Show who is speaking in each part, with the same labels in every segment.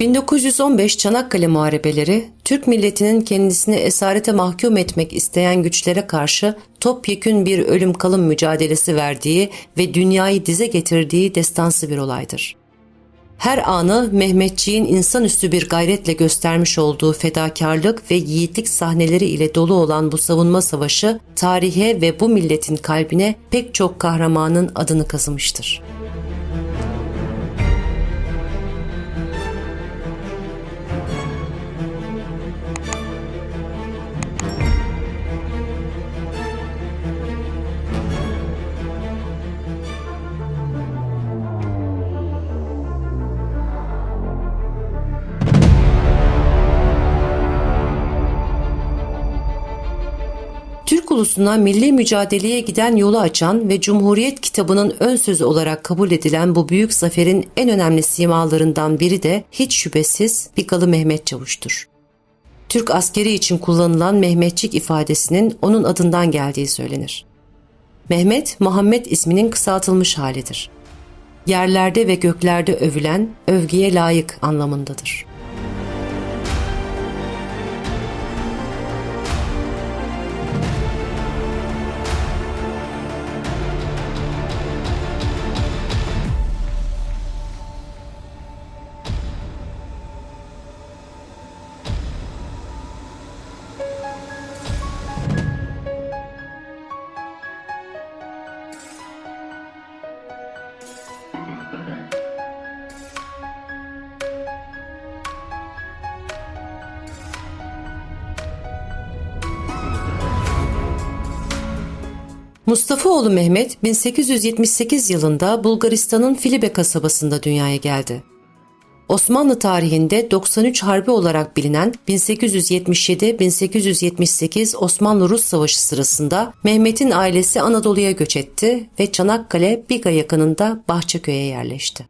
Speaker 1: 1915 Çanakkale Muharebeleri, Türk milletinin kendisini esarete mahkum etmek isteyen güçlere karşı topyekün bir ölüm kalım mücadelesi verdiği ve dünyayı dize getirdiği destansı bir olaydır. Her anı Mehmetçiğin insanüstü bir gayretle göstermiş olduğu fedakarlık ve yiğitlik sahneleri ile dolu olan bu savunma savaşı, tarihe ve bu milletin kalbine pek çok kahramanın adını kazımıştır.'' Ulusuna milli mücadeleye giden yolu açan ve Cumhuriyet kitabının ön sözü olarak kabul edilen bu büyük zaferin en önemli simalarından biri de hiç şüphesiz Bikalı Mehmet Çavuş'tur. Türk askeri için kullanılan Mehmetçik ifadesinin onun adından geldiği söylenir. Mehmet, Muhammed isminin kısaltılmış halidir. Yerlerde ve göklerde övülen, övgüye layık anlamındadır. Mustafaoğlu Mehmet 1878 yılında Bulgaristan'ın Filibe kasabasında dünyaya geldi. Osmanlı tarihinde 93 Harbi olarak bilinen 1877-1878 Osmanlı-Rus Savaşı sırasında Mehmet'in ailesi Anadolu'ya göç etti ve Çanakkale Biga yakınında Bahçeköy'e yerleşti.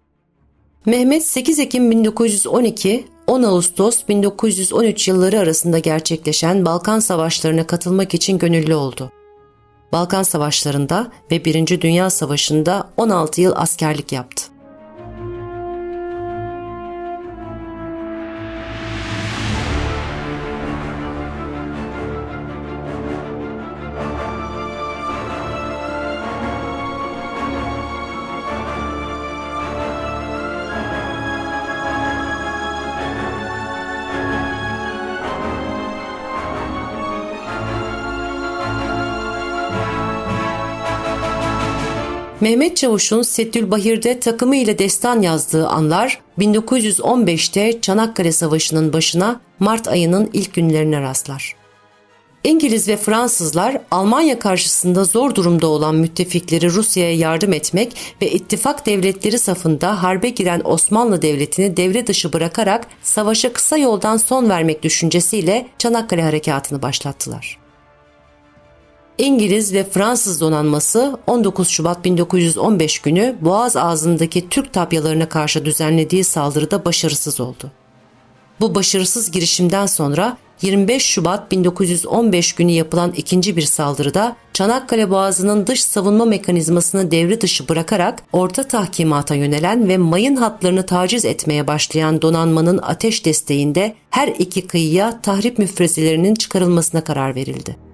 Speaker 1: Mehmet 8 Ekim 1912 10 Ağustos 1913 yılları arasında gerçekleşen Balkan Savaşlarına katılmak için gönüllü oldu. Balkan Savaşlarında ve Birinci Dünya Savaşı'nda 16 yıl askerlik yaptı. Mehmet Çavuş'un Settülbahir'de takımı ile destan yazdığı anlar 1915'te Çanakkale Savaşı'nın başına Mart ayının ilk günlerine rastlar. İngiliz ve Fransızlar Almanya karşısında zor durumda olan müttefikleri Rusya'ya yardım etmek ve ittifak devletleri safında harbe giren Osmanlı Devleti'ni devre dışı bırakarak savaşa kısa yoldan son vermek düşüncesiyle Çanakkale Harekatı'nı başlattılar. İngiliz ve Fransız donanması 19 Şubat 1915 günü Boğaz ağzındaki Türk tapyalarına karşı düzenlediği saldırıda başarısız oldu. Bu başarısız girişimden sonra 25 Şubat 1915 günü yapılan ikinci bir saldırıda Çanakkale Boğazı'nın dış savunma mekanizmasını devre dışı bırakarak orta tahkimata yönelen ve mayın hatlarını taciz etmeye başlayan donanmanın ateş desteğinde her iki kıyıya tahrip müfrezelerinin çıkarılmasına karar verildi.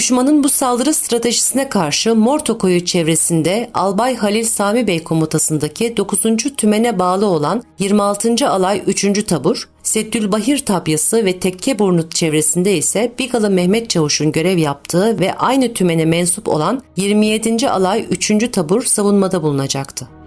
Speaker 1: Düşmanın bu saldırı stratejisine karşı Mortokoyu çevresinde Albay Halil Sami Bey komutasındaki 9. tümene bağlı olan 26. Alay 3. Tabur, Seddülbahir Tabyası ve Tekkeburnu çevresinde ise Bigalı Mehmet Çavuş'un görev yaptığı ve aynı tümene mensup olan 27. Alay 3. Tabur savunmada bulunacaktı.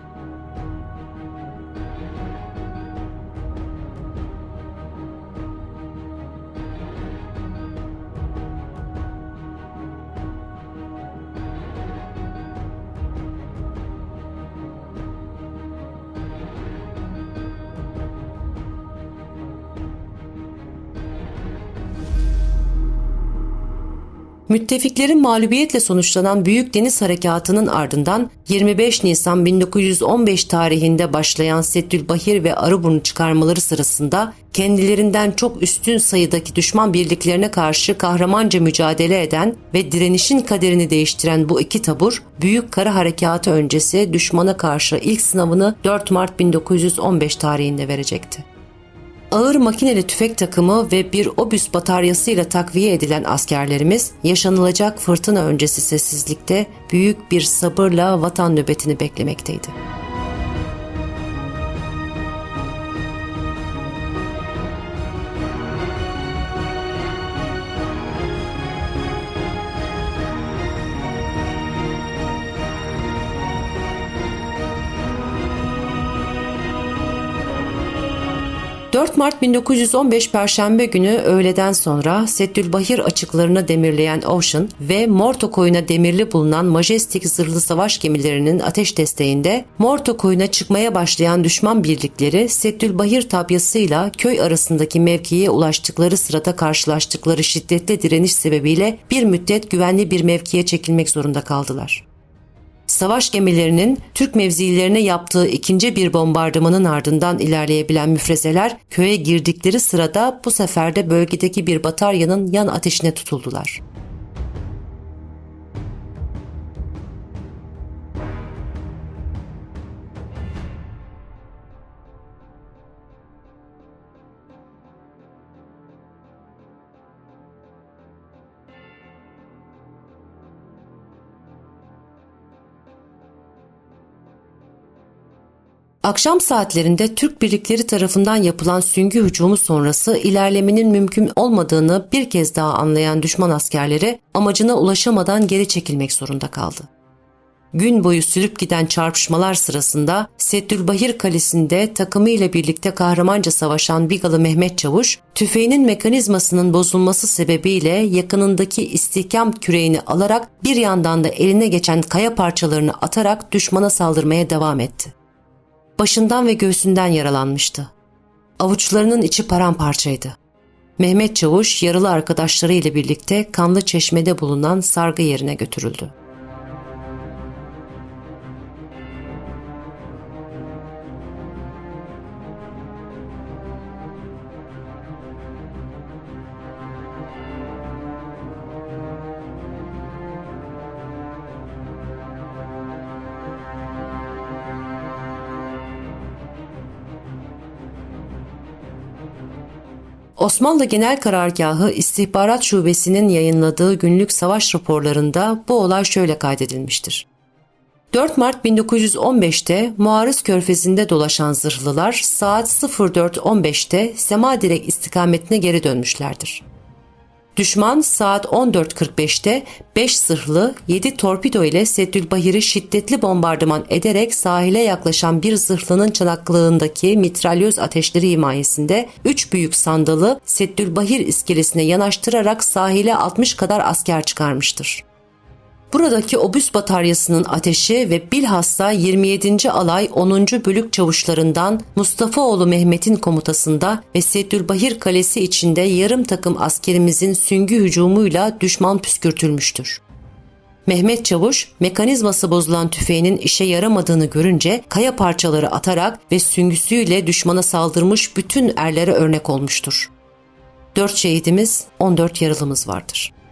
Speaker 1: Müttefiklerin mağlubiyetle sonuçlanan Büyük Deniz Harekatı'nın ardından 25 Nisan 1915 tarihinde başlayan Seddülbahir ve Arıburnu çıkarmaları sırasında kendilerinden çok üstün sayıdaki düşman birliklerine karşı kahramanca mücadele eden ve direnişin kaderini değiştiren bu iki tabur, Büyük Kara Harekatı öncesi düşmana karşı ilk sınavını 4 Mart 1915 tarihinde verecekti ağır makineli tüfek takımı ve bir obüs bataryasıyla takviye edilen askerlerimiz yaşanılacak fırtına öncesi sessizlikte büyük bir sabırla vatan nöbetini beklemekteydi. 4 Mart 1915 Perşembe günü öğleden sonra Seddülbahir açıklarına demirleyen Ocean ve Morto koyuna demirli bulunan Majestic zırhlı savaş gemilerinin ateş desteğinde Morto koyuna çıkmaya başlayan düşman birlikleri Seddülbahir tabyasıyla köy arasındaki mevkiye ulaştıkları sırada karşılaştıkları şiddetli direniş sebebiyle bir müddet güvenli bir mevkiye çekilmek zorunda kaldılar. Savaş gemilerinin Türk mevzilerine yaptığı ikinci bir bombardımanın ardından ilerleyebilen müfrezeler köye girdikleri sırada bu sefer de bölgedeki bir bataryanın yan ateşine tutuldular. Akşam saatlerinde Türk birlikleri tarafından yapılan süngü hücumu sonrası ilerlemenin mümkün olmadığını bir kez daha anlayan düşman askerleri amacına ulaşamadan geri çekilmek zorunda kaldı. Gün boyu sürüp giden çarpışmalar sırasında Seddülbahir Kalesi'nde takımıyla birlikte kahramanca savaşan Bigalı Mehmet Çavuş, tüfeğinin mekanizmasının bozulması sebebiyle yakınındaki istihkam küreğini alarak bir yandan da eline geçen kaya parçalarını atarak düşmana saldırmaya devam etti başından ve göğsünden yaralanmıştı. Avuçlarının içi paramparçaydı. Mehmet Çavuş yaralı arkadaşları ile birlikte kanlı çeşmede bulunan sargı yerine götürüldü. Osmanlı Genel Karargahı İstihbarat Şubesi'nin yayınladığı günlük savaş raporlarında bu olay şöyle kaydedilmiştir. 4 Mart 1915'te Muarız Körfezi'nde dolaşan zırhlılar saat 04.15'te Semadirek istikametine geri dönmüşlerdir. Düşman saat 14.45'te 5 zırhlı 7 torpido ile Seddülbahir'i şiddetli bombardıman ederek sahile yaklaşan bir zırhlının çanaklığındaki mitralyöz ateşleri himayesinde 3 büyük sandalı Seddülbahir iskelesine yanaştırarak sahile 60 kadar asker çıkarmıştır. Buradaki obüs bataryasının ateşi ve bilhassa 27. Alay 10. Bölük çavuşlarından Mustafaoğlu Mehmet'in komutasında ve Seddülbahir Kalesi içinde yarım takım askerimizin süngü hücumuyla düşman püskürtülmüştür. Mehmet Çavuş mekanizması bozulan tüfeğinin işe yaramadığını görünce kaya parçaları atarak ve süngüsüyle düşmana saldırmış bütün erlere örnek olmuştur. 4 şehidimiz, 14 yaralımız vardır.''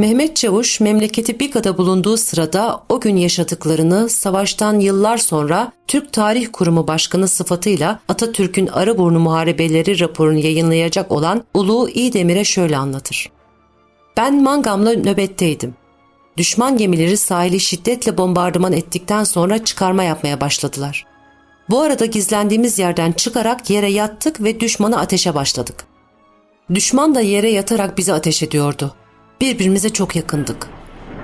Speaker 1: Mehmet Çavuş memleketi Biga'da bulunduğu sırada o gün yaşadıklarını savaştan yıllar sonra Türk Tarih Kurumu Başkanı sıfatıyla Atatürk'ün Arıburnu Muharebeleri raporunu yayınlayacak olan Ulu İdemir'e şöyle anlatır. Ben Mangam'la nöbetteydim. Düşman gemileri sahili şiddetle bombardıman ettikten sonra çıkarma yapmaya başladılar. Bu arada gizlendiğimiz yerden çıkarak yere yattık ve düşmanı ateşe başladık. Düşman da yere yatarak bize ateş ediyordu. Birbirimize çok yakındık.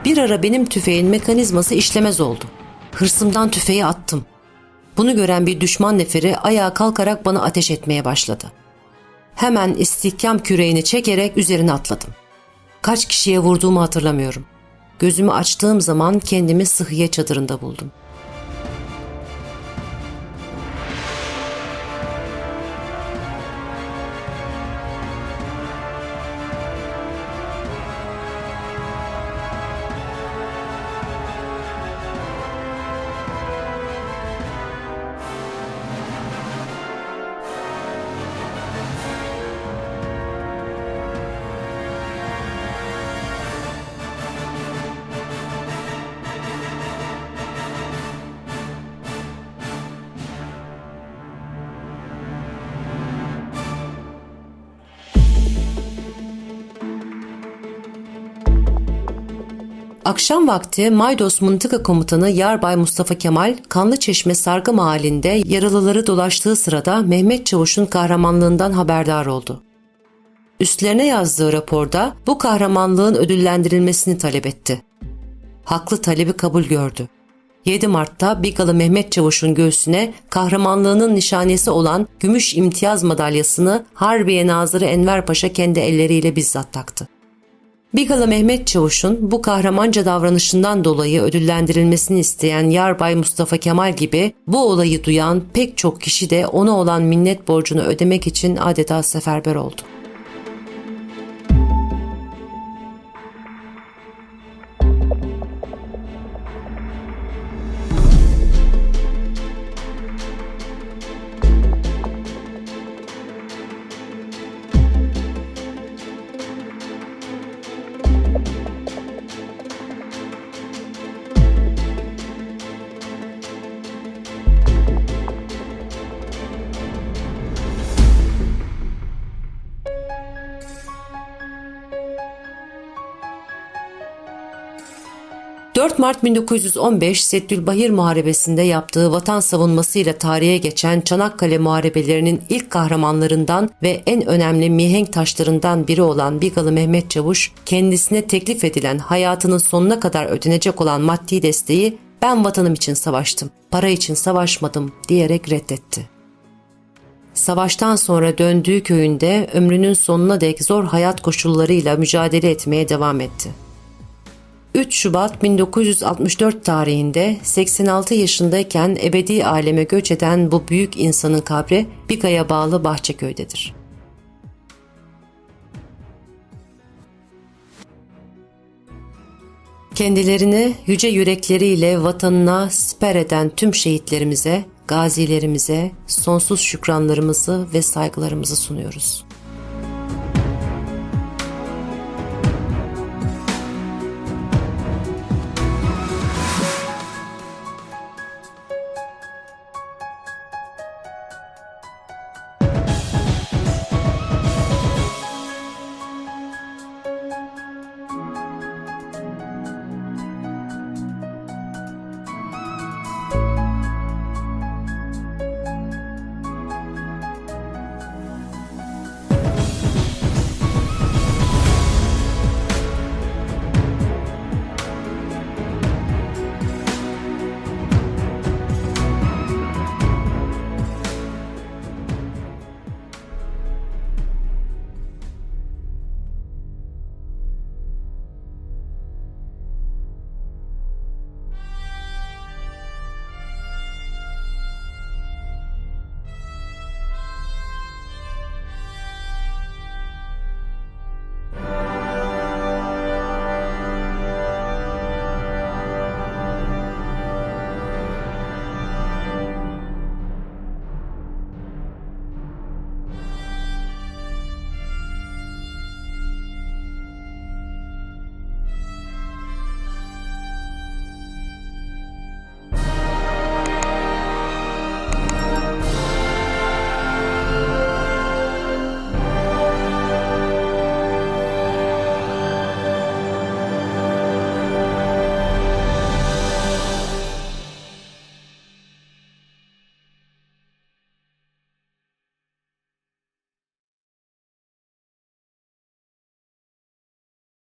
Speaker 1: Bir ara benim tüfeğin mekanizması işlemez oldu. Hırsımdan tüfeği attım. Bunu gören bir düşman neferi ayağa kalkarak bana ateş etmeye başladı. Hemen istihkam küreğini çekerek üzerine atladım. Kaç kişiye vurduğumu hatırlamıyorum. Gözümü açtığım zaman kendimi sıhhiye çadırında buldum. Akşam vakti Maydos Mıntıka Komutanı Yarbay Mustafa Kemal Kanlıçeşme Sargı Mahallinde yaralıları dolaştığı sırada Mehmet Çavuş'un kahramanlığından haberdar oldu. Üstlerine yazdığı raporda bu kahramanlığın ödüllendirilmesini talep etti. Haklı talebi kabul gördü. 7 Mart'ta Bigalı Mehmet Çavuş'un göğsüne kahramanlığının nişanesi olan gümüş imtiyaz madalyasını Harbiye Nazırı Enver Paşa kendi elleriyle bizzat taktı. Bigalı Mehmet Çavuş'un bu kahramanca davranışından dolayı ödüllendirilmesini isteyen Yarbay Mustafa Kemal gibi bu olayı duyan pek çok kişi de ona olan minnet borcunu ödemek için adeta seferber oldu. ...4 Mart 1915 Seddülbahir Muharebesi'nde yaptığı vatan savunmasıyla tarihe geçen Çanakkale Muharebelerinin ilk kahramanlarından ve en önemli mihenk taşlarından biri olan Bigalı Mehmet Çavuş, kendisine teklif edilen hayatının sonuna kadar ödenecek olan maddi desteği ben vatanım için savaştım, para için savaşmadım diyerek reddetti. Savaştan sonra döndüğü köyünde ömrünün sonuna dek zor hayat koşullarıyla mücadele etmeye devam etti. 3 Şubat 1964 tarihinde 86 yaşındayken ebedi aleme göç eden bu büyük insanın kabri Biga'ya bağlı Bahçeköy'dedir. Kendilerini yüce yürekleriyle vatanına siper eden tüm şehitlerimize, gazilerimize sonsuz şükranlarımızı ve saygılarımızı sunuyoruz.